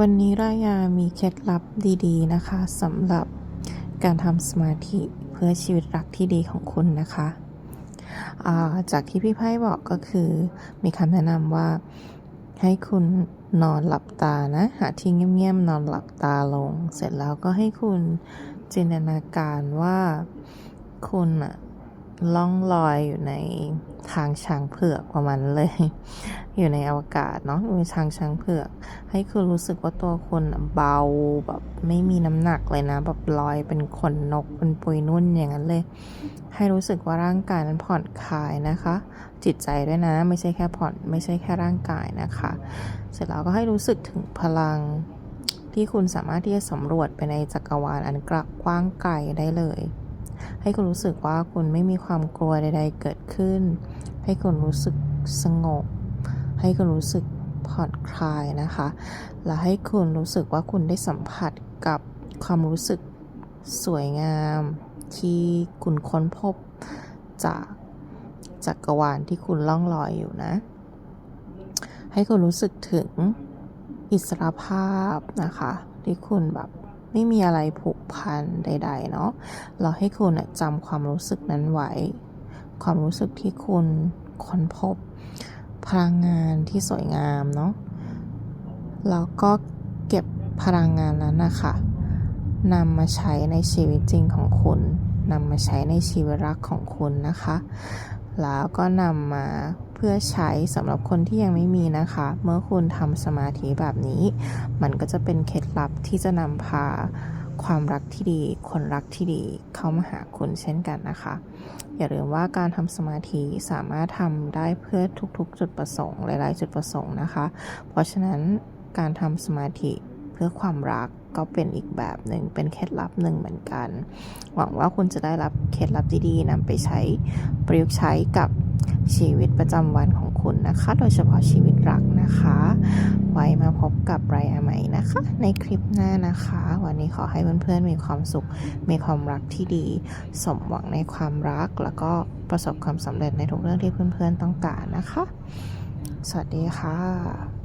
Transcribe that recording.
วันนี้รายามีเคล็ดลับดี ๆ นะคะสำหรับการทำสมาธิเพื่อชีวิตรักที่ดีของคุณนะคะ จากที่พี่ไพ่บอกก็คือมีคำแนะนำว่า ให้คุณนอนหลับตานะ หาที่เงียบๆนอนหลับตาลง เสร็จแล้วก็ให้คุณจินตนาการว่าคุณอะ ล่องลอยอยู่ในทางช้างเผือกประมาณเลย อยู่ในอวกาศเนาะอยู่ในทางช้างเผือก ให้คุณรู้สึกว่าตัวคุณเบาแบบไม่มีน้ำหนักเลยนะ แบบลอยเป็นขนนกเป็นปุยนุ่นอย่างนั้นเลย ให้รู้สึกว่าร่างกายนั้นผ่อนคลายนะคะ จิตใจด้วยนะ ไม่ใช่แค่ผ่อนไม่ใช่แค่ร่างกายนะคะ เสร็จแล้วก็ให้รู้สึกถึงพลังที่คุณสามารถที่จะสำรวจไปในจักรวาลอันกว้างไกลได้เลย ให้คุณรู้สึกว่าคุณไม่มีความกลัวใด ๆ เกิดขึ้น ให้คุณรู้สึกสงบ ให้คุณรู้สึกผ่อนคลายนะคะ และให้คุณรู้สึกว่าคุณได้สัมผัสกับความรู้สึกสวยงาม ที่คุณค้นพบจากจักรวาลที่คุณล่องลอยอยู่นะ ให้คุณรู้สึกถึงอิสรภาพนะคะ ที่คุณแบบ ไม่มีอะไรผูกพันใด ๆ เนาะเราให้คุณจำความรู้สึกนั้นไว้ ความรู้สึกที่คุณค้นพบ พลังงานที่สวยงามเนาะแล้วก็เก็บพลังงานนั้นนะคะนำมาใช้ในชีวิตจริงของคุณนำมาใช้ในชีวิตรักของคุณนะคะ แล้วก็นำมา เพื่อใช้สำหรับคนที่ยังไม่มีนะคะ เมื่อคุณทำสมาธิแบบนี้ มันก็จะเป็นเคล็ดลับที่จะนำพาความรักที่ดี คนรักที่ดีเข้ามาหาคุณเช่นกันนะคะ อย่าลืมว่าการทำสมาธิสามารถทำได้เพื่อทุกๆ จุดประสงค์หลายๆ จุดประสงค์นะคะ เพราะฉะนั้นการทำสมาธิ เพื่อความรักก็เป็นอีกแบบหนึ่งเป็นเคล็ดลับหนึ่งเหมือนกัน หวังว่าคุณจะได้รับเคล็ดลับดีๆนำไปใช้ประยุกต์ใช้กับชีวิตประจำวันของคุณนะคะ โดยเฉพาะชีวิตรักนะคะ ไว้มาพบกับไรอาใหม่นะคะ ในคลิปหน้านะคะ วันนี้ขอให้เพื่อนๆมีความสุข มีความรักที่ดี สมหวังในความรัก แล้วก็ประสบความสำเร็จในทุกเรื่องที่เพื่อนๆต้องการนะคะ สวัสดีค่ะ